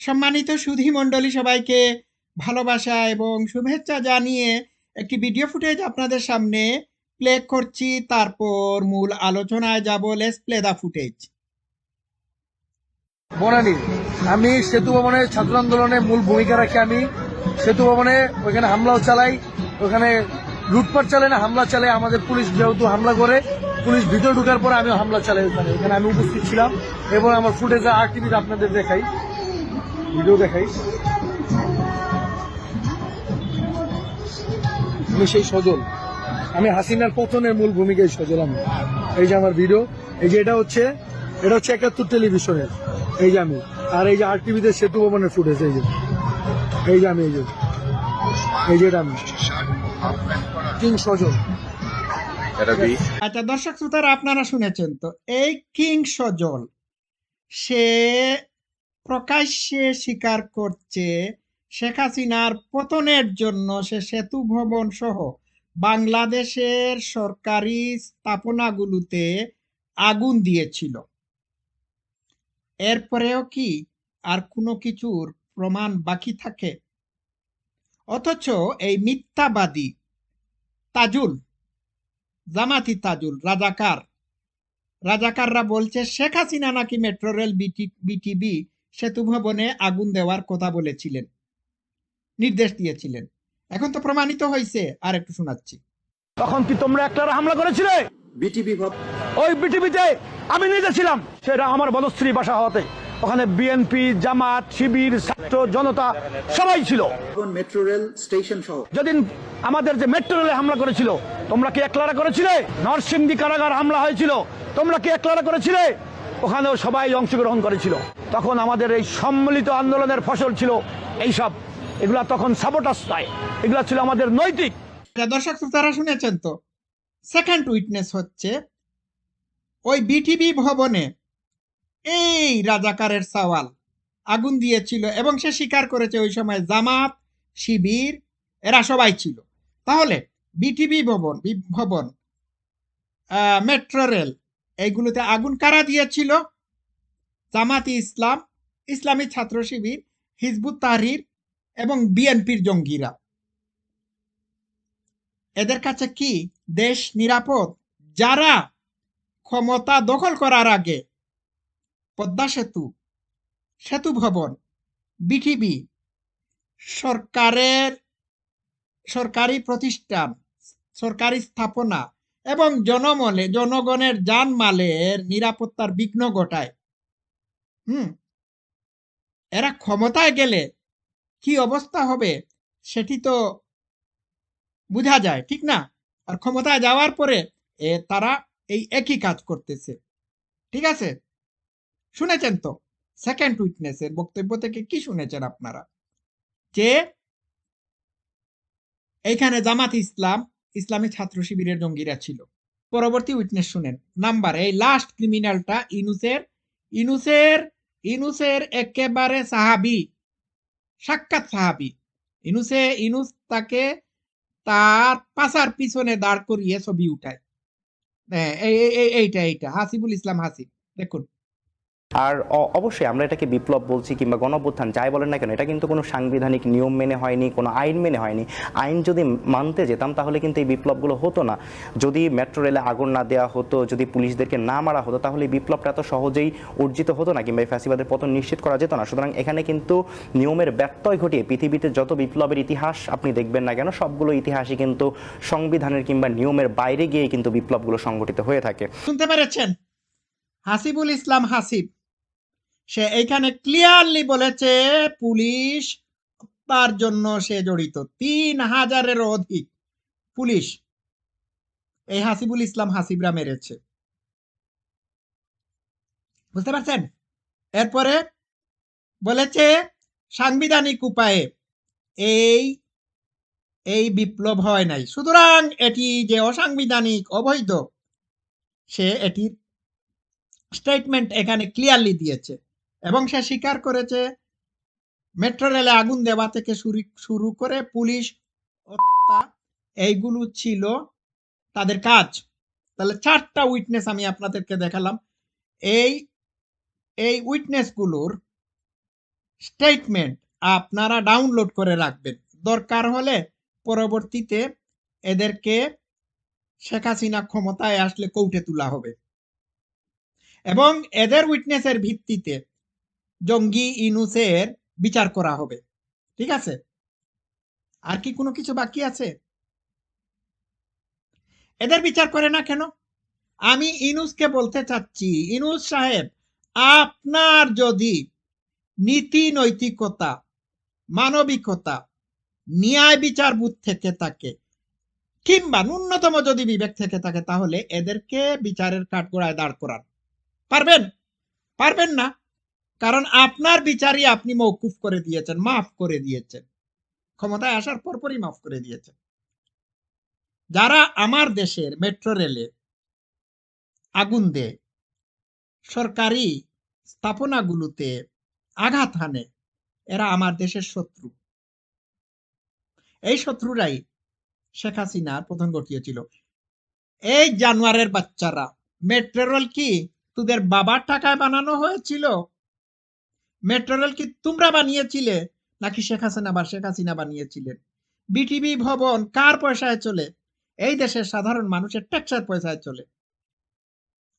সম্মানিত সুধী মণ্ডলী সবাইকে ভালোবাসা এবং শুভেচ্ছা জানিয়ে একটি ভিডিও ফুটেজ আপনাদের সামনে প্লে করছি। তারপর মূল আলোচনায় যাব। Let's play the footage Banani, আমি সেতু ভবনের ছাত্র আন্দোলনে মূল ভূমিকা রাখি আমি। সেতু ভবনে ওইখানে হামলাও চালাই। ওখানে লুটপাট চালাই না, হামলা চালাই আমাদের পুলিশ যেহেতু হামলা করে, পুলিশ ভিতরে ঢুকার পরে আমি হামলা চালাই ওখানে। ওখানে আমি উপস্থিত ছিলাম এবং আমার ফুটেজে আর টিভিতে আপনাদের দেখাই। ভিডিও দেখাই। আমি সেই সজল। আমি হাসিনার পতনের মূল ভূমিকায় সজল আমি। এই যে আমার ভিডিও এই যে এটা হচ্ছে এটা হচ্ছে একাত্তর টেলিভিশনের। এই যে আমি। আর এই যে আর টিভিতে সেতু ভবনের ফুটেজ এই যে। এই যে আমি এই যে। এই যে এটা আমি। কিং সজল। আচ্ছা দর্শক শ্রোতারা আপনারা শুনেছেন তো। এই কিং সজল সে প্রকাশ্যে স্বীকার করছে শেখ হাসিনার পতনের জন্য সে সেতু ভবন সহ বাংলাদেশের সরকারি স্থাপনাগুলোতে আগুন দিয়েছিল। এরপরেও কি আর কোনো কিছুর প্রমাণ বাকি থাকে? অথচ এই মিথ্যাবাদী তাজুল, জামাতি তাজুল, রাজাকার, রাজাকাররা বলছে শেখ হাসিনা নাকি মেট্রো রেল বিটিবি সেতু ভবনে আগুন দেওয়ার কথা বলেছিলেন। নির্দেশ দিয়েছিলেন। এখন তো প্রমাণিত হয়েছে আর একটু শোনাচ্ছি। তখন কি তোমরা একটারা হামলা করেছিলে? বিটিভি ওই বিটিভিতে আমি নিজে ছিলাম। সেটা আমার বনশ্রী বাসা হওয়াতে। ওখানে বিএনপি জামাত শিবির ছাত্র জনতা সবাই ছিল। মেট্রো রেল স্টেশন সহ। যেদিন আমাদের যে মেট্রো রেলে হামলা করেছিল তোমরা কি একলারা করেছিলে? নরসিংদী কারাগার হামলা হয়েছিল তোমরা কি একলারা করেছিলে? ওখানেও সবাই অংশগ্রহণ করেছিল। তখন আমাদের এই সম্মিলিত আন্দোলনের ফসল ছিল এইসব। এগুলা তখন সাবোটাস নয়। এগুলা ছিল আমাদের নৈতিক। দর্শক, শ্রোতারা শুনেছেন তো? সেকেন্ড উইটনেস হচ্ছে ওই বিটিভি ভবনে এই রাজাকারের সওয়াল। আগুন দিয়েছিল এবং সে স্বীকার করেছে ওই সময় জামাত, শিবির, এরা সবাই ছিল। তাহলে বিটিভি ভবন ভবন মেট্রো রেল এইগুলোতে আগুন কারা দিয়েছিল? জামাতি ইসলাম, ইসলামী ছাত্র শিবির, হিজবুত তাহরির এবং বিএনপির জঙ্গিরা। এদের কাছে কি দেশ নিরাপদ? যারা ক্ষমতা দখল করার আগে পদ্মা সেতু সেতু ভবন, বিটিভি, সরকারের সরকারি প্রতিষ্ঠান, সরকারি স্থাপনা এবং জনমলে, জনগণের জানমালের নিরাপত্তার বিঘ্ন ঘটায়। হুম? এরা ক্ষমতায় গেলে কি অবস্থা হবে সেটি তো বোঝা যায়, ঠিক না? আর ক্ষমতায় যাওয়ার পরে তারা এই একই কাজ করতেছে, ঠিক আছে? শুনেছেন তো? সেকেন্ড উইটনেসের বক্তব্য থেকে কি শুনেছেন আপনারা? যে, এইখানে জামাত ইসলাম ইসলামী ছাত্র শিবিরের জঙ্গিরা ছিল। পরবর্তী উইটনেস শুনেন নাম্বার এই লাস্ট ক্রিমিনালটা ইনুসের ইনুসের ইনুসের একেবারে সাহাবি সাক্ষাৎ সাহাবি। ইনুসে ইনুস তাকে তার পাশার পিছনে দাঁড় করিয়ে ছবি উঠায়। হ্যাঁ, এই এই- এই- এইটা এইটা হাসিবুল ইসলাম হাসিব দেখুন। আর অবশ্যই আমরা এটাকে বিপ্লব বলছি কিংবা গণঅভ্যুত্থান যাই বলেন না কেন, এটা কিন্তু কোনো সাংবিধানিক নিয়ম মেনে হয়নি, কোনো আইন মেনে হয়নি। আইন যদি মানতে যেতাম তাহলে কিন্তু এই বিপ্লবগুলো হতো না। যদি মেট্রো রেলে আগুন না দেওয়া হতো, যদি পুলিশদেরকে না মারা হতো, তাহলে এই বিপ্লবটা এত সহজেই অর্জিত হতো না কিংবা এই ফ্যাসিবাদের পতন নিশ্চিত করা যেত না। সুতরাং এখানে কিন্তু নিয়মের ব্যত্যয় ঘটিয়ে পৃথিবীতে যত বিপ্লবের ইতিহাস আপনি দেখবেন না কেন, সবগুলো ইতিহাসই কিন্তু সংবিধানের কিংবা নিয়মের বাইরে গিয়ে কিন্তু বিপ্লবগুলো সংগঠিত হয়ে থাকে। শুনতে পেরেছেন? হাসিবুল ইসলাম হাসিব। সে এইখানে ক্লিয়ারলি বলেছে, পুলিশ তার জন্য সে জড়িত। তিন হাজারের অধিক পুলিশ। এই হাসিবুল ইসলাম হাসিবরা মেরেছে। বুঝতে পারছেন? এরপরে বলেছে, সাংবিধানিক উপায়ে এই এই বিপ্লব হয় নাই। সুতরাং এটি যে অসাংবিধানিক, অবৈধ, সে এটির স্টেটমেন্ট এখানে ক্লিয়ারলি দিয়েছে। এবং সে স্বীকার করেছে, মেট্রো রেলে আগুন দেওয়া থেকে শুরু করে পুলিশ এইগুলো ছিল তাদের কাজ। তাহলে চারটা উইটনেস আমি আপনাদেরকে দেখালাম। এই এই উইটনেসগুলোর স্টেটমেন্ট আপনারা ডাউনলোড করে রাখবেন। দরকার হলে পরবর্তীতে এদেরকে শেখ হাসিনা ক্ষমতায় আসলে কৌটে তোলা হবে। এবং এদের উইটনেসের ভিত্তিতে জঙ্গি, ইনুসের বিচার করা হবে। ঠিক আছে? আর কি কোনো কিছু বাকি আছে? এদের বিচার করে না কেন? আমি ইনুসকে বলতে চাচ্ছি, ইনুস সাহেব, আপনার যদি নীতি নৈতিকতা, মানবিকতা, ন্যায় বিচার বুথ থেকে থাকে, কিংবা ন্যূনতম যদি বিবেক থেকে থাকে, তাহলে এদেরকে বিচারের কাঠগোড়ায় দাঁড় করান। পারবেন? পারবেন না? কারণ আপনার বিচারই আপনি মৌকুফ করে দিয়েছেন, মাফ করে দিয়েছেন। ক্ষমতায় আসার পরপরই মাফ করে দিয়েছেন। যারা আমার দেশের মেট্রো রেলে আগুন দেয়, সরকারি স্থাপনাগুলোতে আঘাত হানে, এরা আমার দেশের শত্রু। এই শত্রুরাই শেখ হাসিনার পতন ঘটিয়েছিল এই জানোয়ারের বাচ্চারা, মেট্রো রেল কি তোদের বাবার টাকায় বানানো হয়েছিল? মেট্রো রেল কি তোমরা বানিয়েছিলে? নাকি শেখ হাসিনা বা শেখ হাসিনা বানিয়েছিলেন? বিটিভি ভবন কার পয়সায় চলে? এই দেশের সাধারণ মানুষের ট্যাক্সের পয়সায় চলে।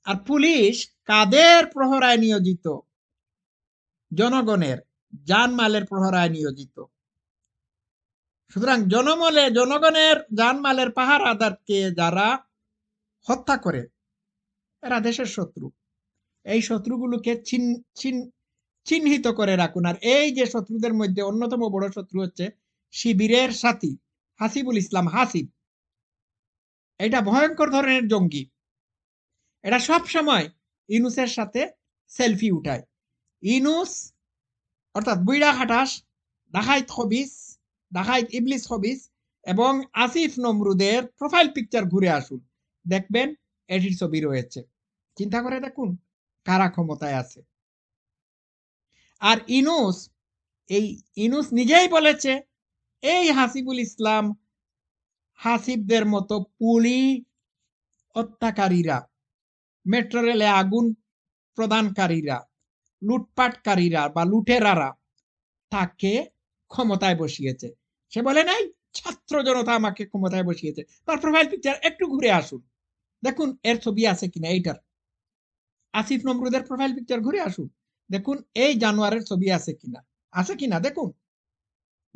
আর পুলিশ কাদের প্রহরায় নিয়োজিত? জনগণের, জানমালের প্রহরায় নিয়োজিত। সুতরাং জনমলে জনগণের জানমালের পাহারাদারকে যারা হত্যা করে, এরা দেশের শত্রু। এই শত্রুগুলোকে চিহ্নিত করে রাখুন। আর এই যে শত্রুদের মধ্যে অন্যতম বড় শত্রু হচ্ছে শিবিরের সাথী, হাসিবুল ইসলাম হাসিব। এটা ভয়ঙ্কর ধরনের জঙ্গি। এটা সব সময় ইনুসের সাথে সেলফি উঠায়। ইনুস, অর্থাৎ বুইড়া খাটাস ডাকাইত হবিস ডাকাইত ইবলিস হবিস এবং আসিফ নমরুদের প্রোফাইল পিকচার ঘুরে আসুন। দেখবেন এটির ছবি রয়েছে। চিন্তা করে দেখুন কারা ক্ষমতায় আছে। আর ইনুস, এই ইনুস নিজেই বলেছে, এই হাসিবুল ইসলাম হাসিবদের মতো পুলি হত্যাকারীরা, মেট্রো রেলে আগুন প্রদানকারীরা, লুটপাটকারীরা বা লুটেরারা তাকে ক্ষমতায় বসিয়েছে। সে বলে, নাই, ছাত্র জনতা আমাকে ক্ষমতায় বসিয়েছে। তার প্রোফাইল পিকচার একটু ঘুরে আসুন। দেখুন, এর ছবি আছে কিনা এইটার। আসিফ নমরুদের প্রোফাইল পিকচার ঘুরে আসুন। দেখুন, এই জানোয়ারের ছবি আছে কিনা? আছে কিনা? দেখুন।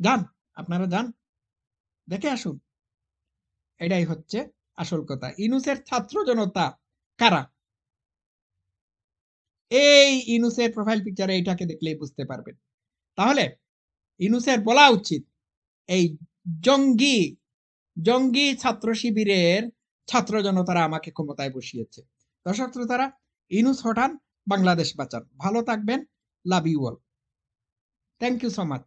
যান, আপনারা যান। দেখে আসুন। এটাই হচ্ছে আসল কথা। ইনুসের ছাত্র জনতা কারা? এই ইনুসের প্রোফাইল পিকচারে এইটাকে দেখলেই বুঝতে পারবেন। তাহলে ইনুসের বলা উচিত, এই জঙ্গি জঙ্গি ছাত্র শিবিরের ছাত্র জনতারা আমাকে ক্ষমতায় বসিয়েছে। দর্শক শ্রোতারা, ইনুস হঠান বাংলাদেশ বাঁচান। ভালো থাকবেন। Love you all thank you so much